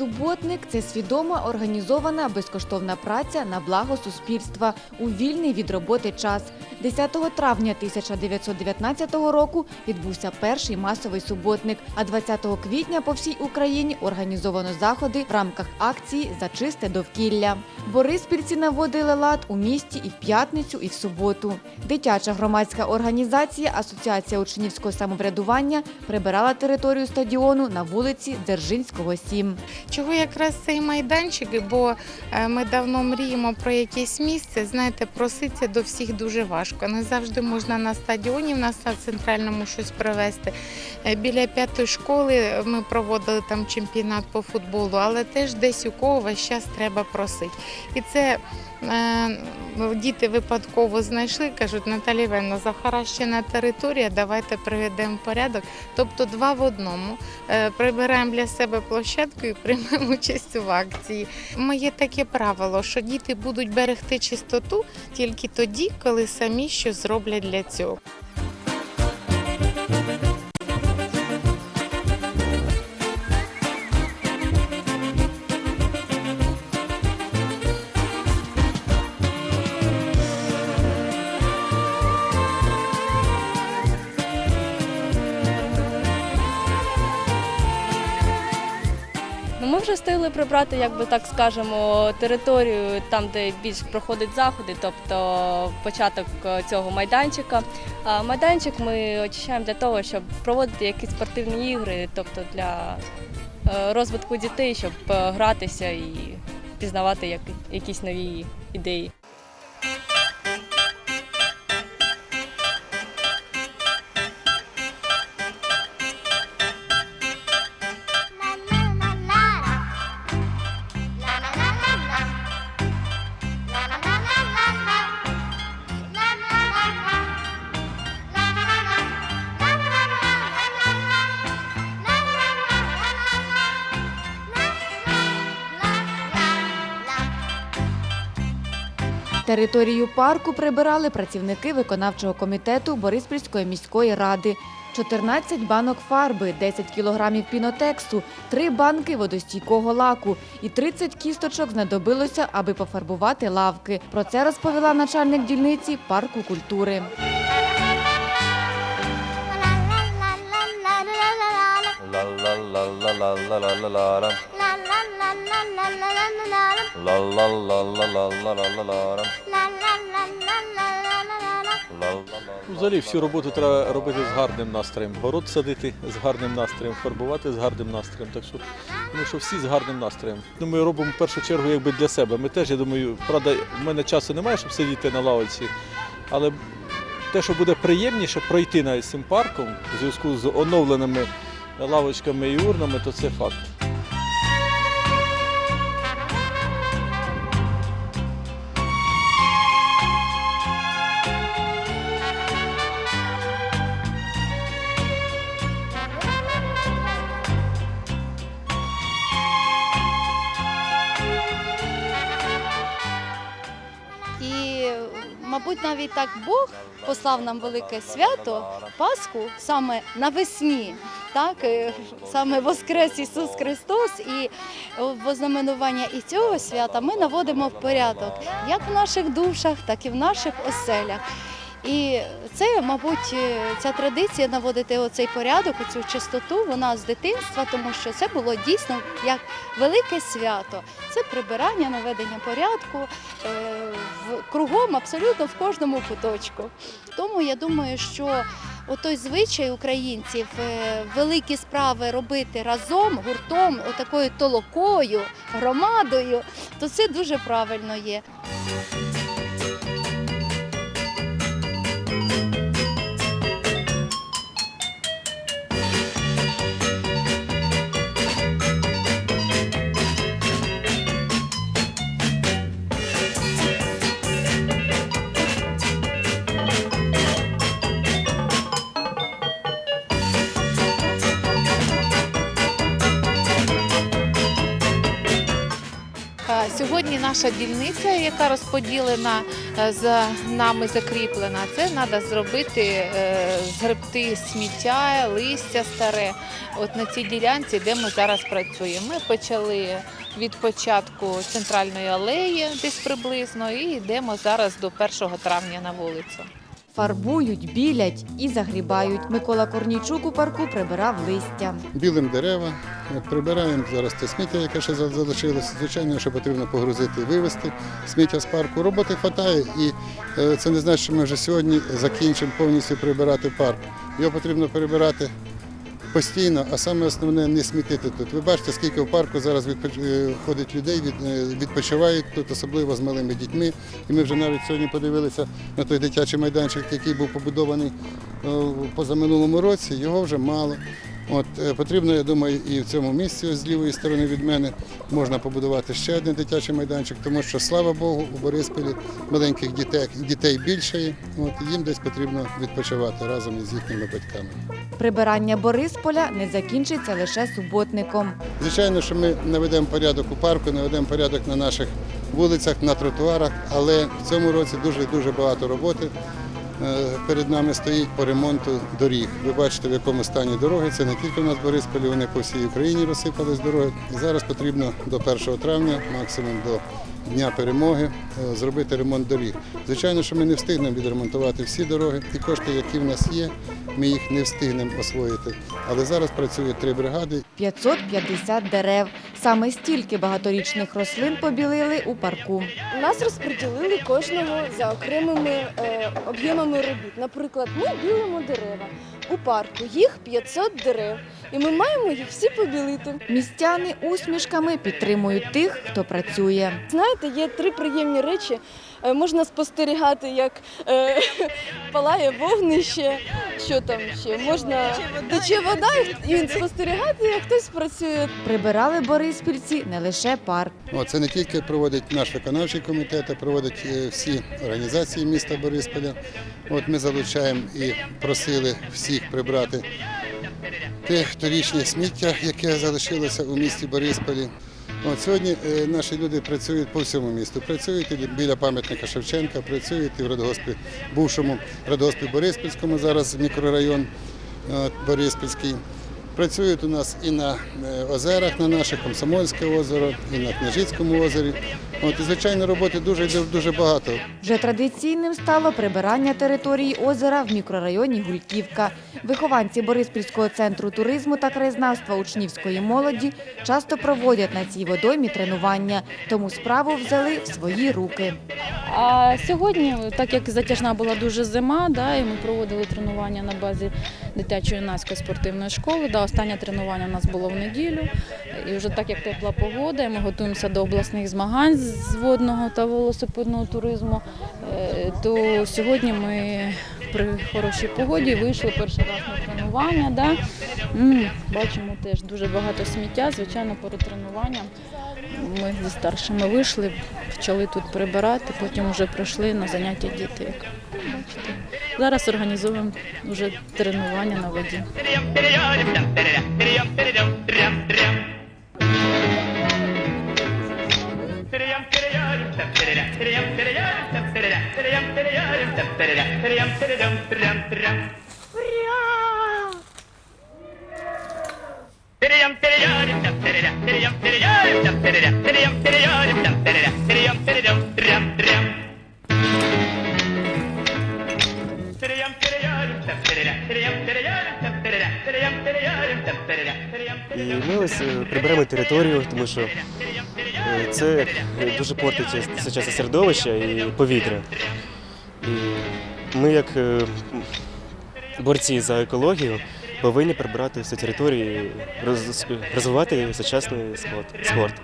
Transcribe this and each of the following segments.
Суботник це свідома організована безкоштовна праця на благо суспільства у вільний від роботи час. 10 травня 1919 року відбувся перший масовий суботник, а 20 квітня по всій Україні організовано заходи в рамках акції за чисте довкілля. Бориспільці наводили лад у місті і в п'ятницю, і в суботу. Дитяча громадська організація Асоціація учнівського самоврядування прибирала територію стадіону на вулиці Дзержинського 7. Чого якраз цей майданчик, бо е, ми давно мріємо про якесь місце. Знаєте, проситься до всіх дуже важко. Не завжди можна на стадіоні в нас на центральному щось провести. Е, Біля п'ятої школи ми проводили там чемпіонат по футболу, але теж десь у кого весь час треба просити. І це діти випадково знайшли, кажуть, Наталія Івановна, захаращена територія, давайте приведемо порядок. Тобто два в одному. Е, Прибираємо для себе площадку і приймемо участь в акції. Моє таке правило, що діти будуть берегти чистоту тільки тоді, коли самі щось зроблять для цього. Вже встигли прибрати, як би так скажемо, територію там, де більш проходять заходи, тобто початок е, цього майданчика. А майданчик ми очищаємо для того, щоб проводити якісь спортивні ігри, тобто для е, розвитку дітей, щоб е, гратися і пізнавати якісь нові ідеї. Територію парку прибирали працівники виконавчого комітету Бориспільської міської ради. 14 банок фарби, 10 кілограмів пінотексту, 3 банки водостійкого лаку і 30 кісточок знадобилося, аби пофарбувати лавки. Про це розповіла начальник дільниці парку культури. Взагалі всю роботу треба робити з гарним настроєм. Город садити з гарним настроєм, фарбувати з гарним настроєм. Так що, ну, що всі з гарним настроєм. Ну, ми робимо в першу чергу якби для себе. Ми теж, я думаю, правда, в мене часу немає, щоб сидіти на лавці, але те, що буде приємніше пройти навіть цим парком у зв'язку з оновленими лавочками і урнами, то це факт. Мабуть, навіть так Бог послав нам велике свято, Пасху, саме навесні, так, е, саме Воскрес Ісус Христос, і в ознаменування і цього свята ми наводимо в порядок як в наших душах, так і в наших оселях. І це, мабуть, е, ця традиція наводити оцей порядок, оцю чистоту, вона з дитинства, тому що це було дійсно як велике свято. Це прибирання, наведення порядку е, кругом, абсолютно в кожному куточку. Тому я думаю, що отой звичай українців е, великі справи робити разом, гуртом, отакою толокою, громадою, то це дуже правильно є. Наша дільниця, яка розподілена е, за нами закріплена, це треба зробити, е, згребти сміття, листя старе. От на цій ділянці, де ми зараз працюємо. Ми почали від початку центральної алеї, десь приблизно, і йдемо зараз до 1 травня на вулицю. Фарбують, білять і загрібають. Микола Корнійчук у парку прибирав листя. білим дерева, прибираємо зараз те сміття, яке ще залишилося. Звичайно, що потрібно погрузити і вивезти сміття з парку. Роботи вистачає, і е, це не значить, що ми вже сьогодні закінчимо повністю прибирати парк. Його потрібно прибирати постійно, а саме основне не смітити тут. Ви бачите, скільки в парку зараз е, ходить людей, е, відпочивають тут, особливо з малими дітьми. І ми вже навіть сьогодні подивилися на той дитячий майданчик, який був побудований е, позаминулому році. Його вже мало. От е, потрібно, я думаю, і в цьому місці з лівої сторони від мене можна побудувати ще один дитячий майданчик, тому що слава Богу, у Борисполі маленьких дітей, дітей більше, от їм десь потрібно відпочивати разом із їхніми батьками. Прибирання Борисполя не закінчиться лише суботником. Звичайно, що ми наведемо порядок у парку, наведемо порядок на наших вулицях, на тротуарах, але в цьому році дуже дуже багато роботи. Е, Перед нами стоїть по ремонту доріг. Ви бачите, в якому стані дороги. Це не тільки в нас в Борисполі, вони по всій Україні розсипались дороги. Зараз потрібно до 1 травня, максимум до Дня перемоги, е, зробити ремонт доріг. Звичайно, що ми не встигнемо відремонтувати всі дороги. Ті кошти, які в нас є, ми їх не встигнемо освоїти. Але зараз працюють три бригади 550 дерев. Саме стільки багаторічних рослин побілили у парку. Нас розподілили кожного за окремими е, об'ємами робіт. Наприклад, ми білимо дерева. У парку їх 500 дерев, і ми маємо їх всі побілити. Містяни усмішками підтримують тих, хто працює. Знаєте, є три приємні речі. Е, можна спостерігати, як е, палає вогнище. Що там ще? Можна тече вода і спостерігати, як хтось працює. Прибирали бориспільці не лише парк. О, Це не тільки проводить наш виконавчий комітет, а проводять е, всі організації міста Борисполя. От ми залучаємо і просили всіх прибрати те торічне сміття, яке залишилося у місті Борисполі. От сьогодні е, наші люди працюють по всьому місту. Працюють і біля пам'ятника Шевченка, працюють і в радгоспі, бувшому радгоспі Бориспільському, зараз мікрорайон е, Бориспільський. Працюють у нас і на е, озерах на наших, Комсомольське озеро, і на Княжицькому озері. От, і, звичайно, роботи дуже йде дуже багато. Вже традиційним стало прибирання території озера в мікрорайоні Гульківка. Вихованці Бориспільського центру туризму та краєзнавства учнівської молоді часто проводять на цій водоймі тренування, тому справу взяли в свої руки. А сьогодні, так як затяжна була дуже зима, да, і ми проводили тренування на базі дитячої юнацької спортивної школи. Да, останнє тренування у нас було в неділю. І вже так як тепла погода, ми готуємося до обласних змагань з водного та велосипедного туризму. е, То сьогодні ми при хорошій погоді вийшли перший раз на тренування. Да. Бачимо теж дуже багато сміття. Звичайно, перед тренуванням ми зі старшими вийшли, почали тут прибирати, потім вже прийшли на заняття діти. як Бачите. Зараз організуємо вже тренування на воді. І ми ось е, приберемо територію, тому що е, це дуже портить сучасне середовище і повітря. І ми, як е, борці за екологію, повинні прибирати всю територію розвивати сучасний спорт.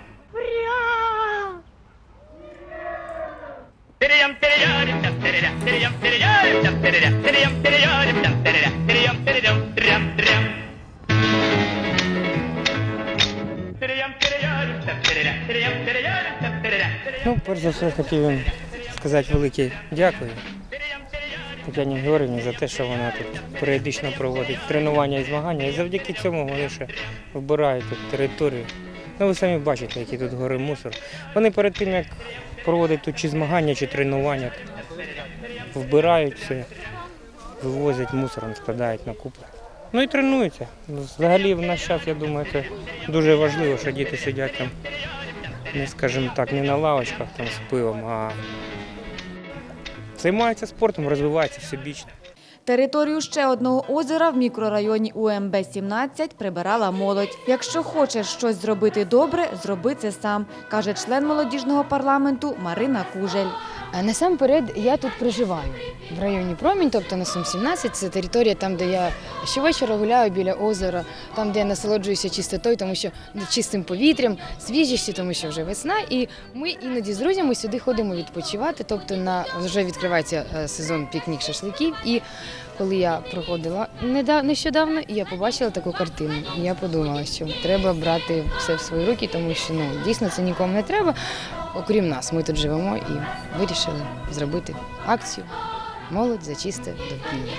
Перш за все, хотів сказати велике дякую Тетяні Георгіївні за те, що вона тут періодично проводить тренування і змагання. І завдяки цьому вони ще вбирають тут територію Ну ви самі бачите, який тут гори мусор. Вони перед тим, як проводять тут чи змагання, чи тренування, вбирають все, вивозять мусором, складають на купи. Ну і тренуються. Взагалі в наш час, я думаю, це дуже важливо, що діти сидять там, не скажімо так, не на лавочках там з пивом, а займається спортом, розвивається всебічно. Територію ще одного озера в мікрорайоні УМБ-17 прибирала молодь. Якщо хочеш щось зробити добре, зроби це сам, каже член молодіжного парламенту Марина Кужель. Насамперед я тут проживаю в районі Промінь, тобто на Сум 17. Це територія там, де я щовечора гуляю біля озера, там, де я насолоджуюся чистотою, тому що ну, чистим повітрям, свіжістю, тому що вже весна. І ми іноді з друзями сюди ходимо відпочивати. Тобто на вже відкривається е, сезон пікнік шашликів. І коли я проходила нещодавно, я побачила таку картину. Я подумала, що треба брати все в свої руки, тому що ну дійсно це нікому не треба. Окрім нас, ми тут живемо і вирішили зробити акцію Молодь за чисте довкілля.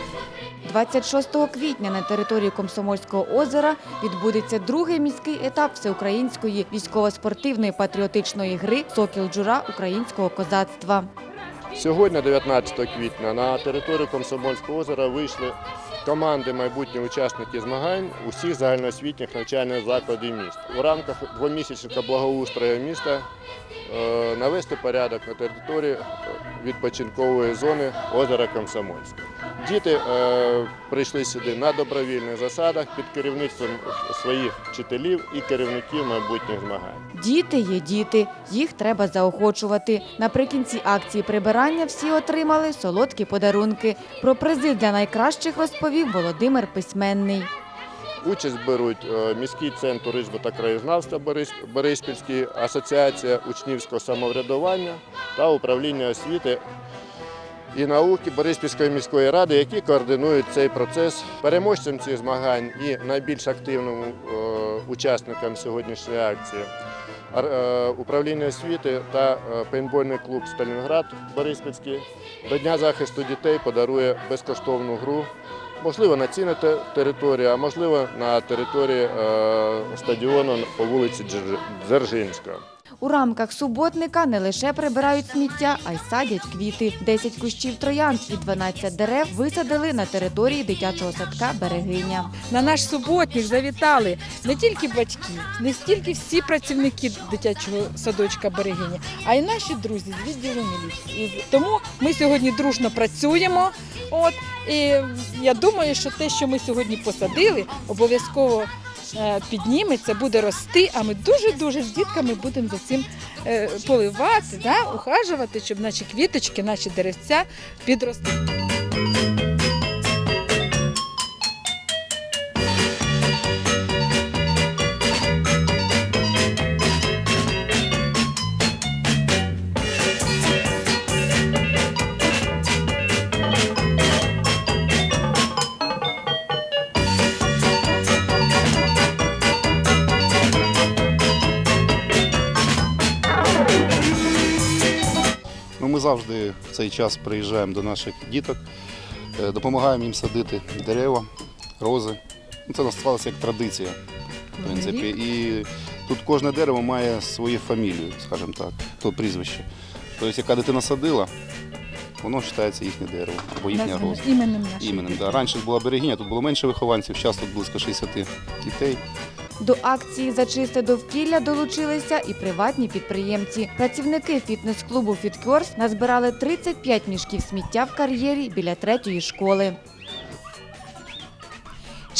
26 квітня на території Комсомольського озера відбудеться другий міський етап всеукраїнської військово-спортивної патріотичної гри Сокіл Джура українського козацтва. Сьогодні, 19 квітня, на територію Комсомольського озера вийшли команди майбутні учасники змагань усіх загальноосвітніх навчальних закладів міста. У рамках двомісячника благоустрою міста е, навести порядок на території відпочинкової зони озера Комсомольське. Діти е, прийшли сюди на добровільних засадах під керівництвом своїх вчителів і керівників майбутніх змагань. Діти є діти, їх треба заохочувати. Наприкінці акції прибирання всі отримали солодкі подарунки. Про призи для найкращих розповів Володимир Письменний. Участь беруть е, міський центр туризму та краєзнавства Борис- Бориспільський, асоціація учнівського самоврядування та управління освіти і науки Бориспільської міської ради, які координують цей процес. Переможцем цих змагань і найбільш активним е, учасникам сьогоднішньої акції. е, Управління освіти та е, пейнтбольний клуб Сталінград Бориспільський до Дня захисту дітей подарує безкоштовну гру Можливо, на цій те- території, а можливо на території стадіону по вулиці Дзержи- Дзержинська. У рамках суботника не лише прибирають сміття, а й садять квіти. 10 кущів троянд і 12 дерев висадили на території дитячого садка Берегиня. На наш суботник завітали не тільки батьки, не стільки всі працівники дитячого садочка Берегиня, а й наші друзі з відділу міліції. Тому ми сьогодні дружно працюємо. От і я думаю, що те, що ми сьогодні посадили, обов'язково підніметься, буде рости. А ми дуже дуже з дітками будемо за цим е, поливати, да, ухажувати, щоб наші квіточки, наші деревця підросли. Ну, ми завжди в цей час приїжджаємо до наших діток, е, допомагаємо їм садити дерева, рози. Ну, Це у як традиція, в принципі. І тут кожне дерево має свою фамілію, скажімо так, то прізвище. Тобто, яка дитина садила, воно вважається їхнє дерево або їхня роза. іменем нашим. Іменем, да. Раніше була берегиня, тут було менше вихованців, зараз тут близько 60 дітей. До акції за чисте довкілля долучилися і приватні підприємці. Працівники фітнес-клубу Фіткьорс назбирали 35 мішків сміття в кар'єрі біля третьої школи.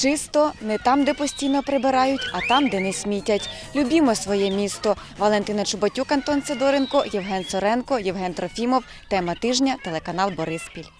Чисто не там, де постійно прибирають, а там, де не смітять. Любімо своє місто. Валентина Чубатюк, Антон Сидоренко, Євген Соренко, Євген Трофімов. Тема тижня. Телеканал Бориспіль.